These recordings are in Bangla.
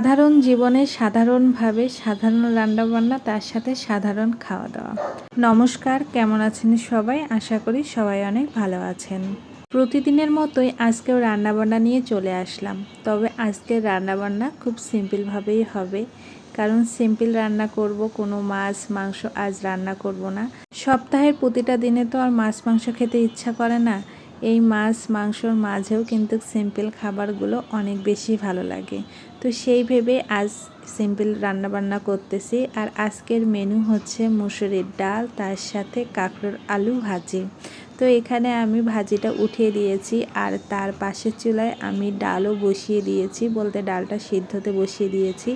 সাধারণ জীবনে সাধারণভাবে সাধারণ রান্নাবান্না, তার সাথে সাধারণ খাওয়া দাওয়া নমস্কার, কেমন আছেন সবাই? আশা করি সবাই অনেক ভালো আছেন। প্রতিদিনের মতোই আজকেও রান্নাবান্না নিয়ে চলে আসলাম। তবে আজকের রান্নাবান্না খুব সিম্পলভাবেই হবে। কারণ সিম্পল রান্না করব, কোনো মাছ, মাংস আজ রান্না করব না। সপ্তাহের প্রতিটা দিনে তো আর মাছ, মাংস খেতে ইচ্ছা করে না। এই মাছ মাংসর মাঝেও কিন্তু সিম্পল খাবারগুলো অনেক বেশি ভালো লাগে। তো সেই ভেবে আজ সিম্পল রান্নাবান্না করতেছি আর আজকের মেনু হচ্ছে মুসুরির ডাল, তার সাথে কাঁকড়োর আলু ভাজি। তো এখানে আমি ভাজিটা উঠিয়ে দিয়েছি আর তার পাশের চুলায় আমি ডালও বসিয়ে দিয়েছি বলতে ডালটা সিদ্ধতে বসিয়ে দিয়েছি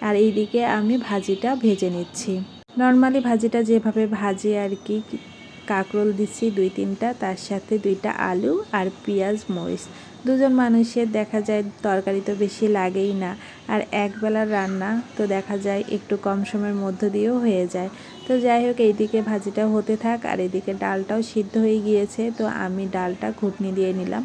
আর এইদিকে আমি ভাজিটা ভেজে নিচ্ছি। নর্মালি ভাজিটা যেভাবে ভাজি আর কি কাঁকরোল দিচ্ছি দুই তিনটা, তার সাথে দুইটা আলু আর পেঁয়াজ মরিচ। দুজন মানুষের দেখা যায় তরকারি তো বেশি লাগেই না, আর একবেলার রান্না তো দেখা যায় একটু কম সময়ের মধ্য দিয়েও হয়ে যায়। তো যাই হোক, এইদিকে ভাজিটা হতে থাক আর এদিকে ডালটাও সিদ্ধ হয়ে গিয়েছে, তো আমি ডালটা ঘুটনি দিয়ে নিলাম।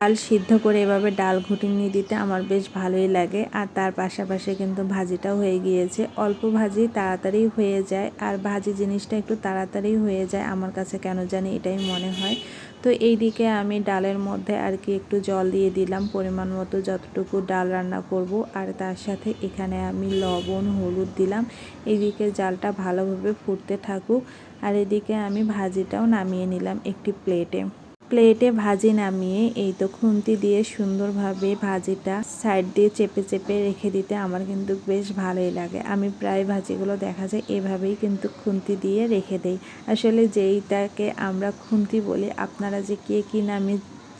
ডাল সিদ্ধ করে এভাবে ডাল ঘুটিনি দিতে আমার বেশ ভালোই লাগে। আর তার পাশাপাশি কিন্তু ভাজিটাও হয়ে গিয়েছে। অল্প ভাজি তাড়াতাড়ি হয়ে যায়। আর ভাজি জিনিসটা একটু তাড়াতাড়ি হয়ে যায় আমার কাছে কেন জানি এটাই মনে হয়। তো এই দিকে আমি ডালের মধ্যে আর কি একটু জল দিয়ে দিলাম পরিমাণ মতো যতটুকু ডাল রান্না করব। আর তার সাথে এখানে আমি লবণ, হলুদ দিলাম। এইদিকে জালটা ভালোভাবে ফুটতে থাকুক। আর এদিকে আমি ভাজিটাও নামিয়ে নিলাম একটি প্লেটে। প্লেটে ভাজি নামিয়ে এই তো খুন্তি দিয়ে সুন্দরভাবে ভাজিটা সাইড দিয়ে চেপে চেপে রেখে দিতে আমার কিন্তু বেশ ভালোই লাগে। আমি প্রায় ভাজিগুলো দেখা যায় এভাবেই কিন্তু খুন্তি দিয়ে রেখে দেই। আসলে যেইটাকে আমরা খুন্তি বলি, আপনারা যে কে কী নামে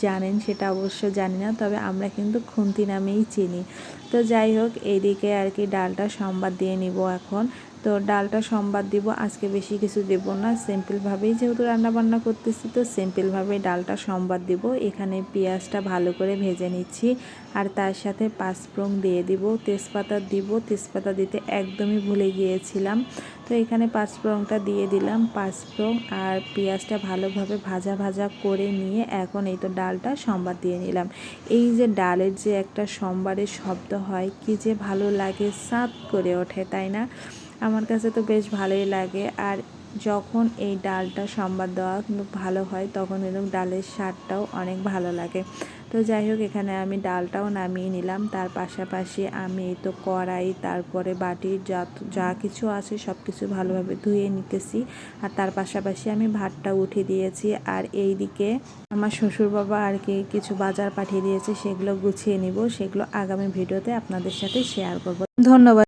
জানেন সেটা অবশ্য জানি না, তবে আমরা কিন্তু খুন্তি নামেই চিনি। তো যাই হোক, এইদিকে আর কি ডালটা সম্বাদ দিয়ে নিব এখন। তো ডালটা সম্বাদ দিব, আজকে বেশি কিছু দেব না। সিম্পলভাবেই যেহেতু রান্না বান্না করতেছি, তো সিম্পলভাবে ডালটা সম্বাদ দিব। এখানে পেঁয়াজটা ভালো করে ভেজে নিচ্ছি আর তার সাথে পাঁচফোড়ন দিয়ে দিব, তেজপাতা দিব। তেজপাতা দিতে একদমই ভুলে গিয়েছিলাম। তো এখানে পাঁচফোড়নটা দিয়ে দিলাম, পাঁচফোড়ন আর পেঁয়াজটা ভালোভাবে ভাজা ভাজা করে নিয়ে এখন এই তো ডালটা সম্বাদ দিয়ে নিলাম। এই যে ডালের যে একটা সোমবারের শব্দ হয়, কি যে ভালো লাগে সাত করে ওঠে, তাই না? আমার কাছে তো বেশ ভালোই লাগে। আর যখন এই ডালটা সম্বাদ দেওয়া কিন্তু ভালো হয়, তখন কিন্তু ডালের স্বাদটাও অনেক ভালো লাগে। তো যাই হোক, এখানে আমি ডালটাও নামিয়ে নিলাম। তার পাশাপাশি আমি এই তো কড়াই, তারপরে বাটির যা যা কিছু আছে সব কিছু ভালোভাবে ধুয়ে নিতেছি। আর তার পাশাপাশি আমি ভাতটা উঠিয়ে দিয়েছি। আর এই দিকে আমার শ্বশুর বাবা আর কি কিছু বাজার পাঠিয়ে দিয়েছে, সেগুলো গুছিয়ে নিব। সেগুলো আগামী ভিডিওতে আপনাদের সাথে শেয়ার করব। ধন্যবাদ।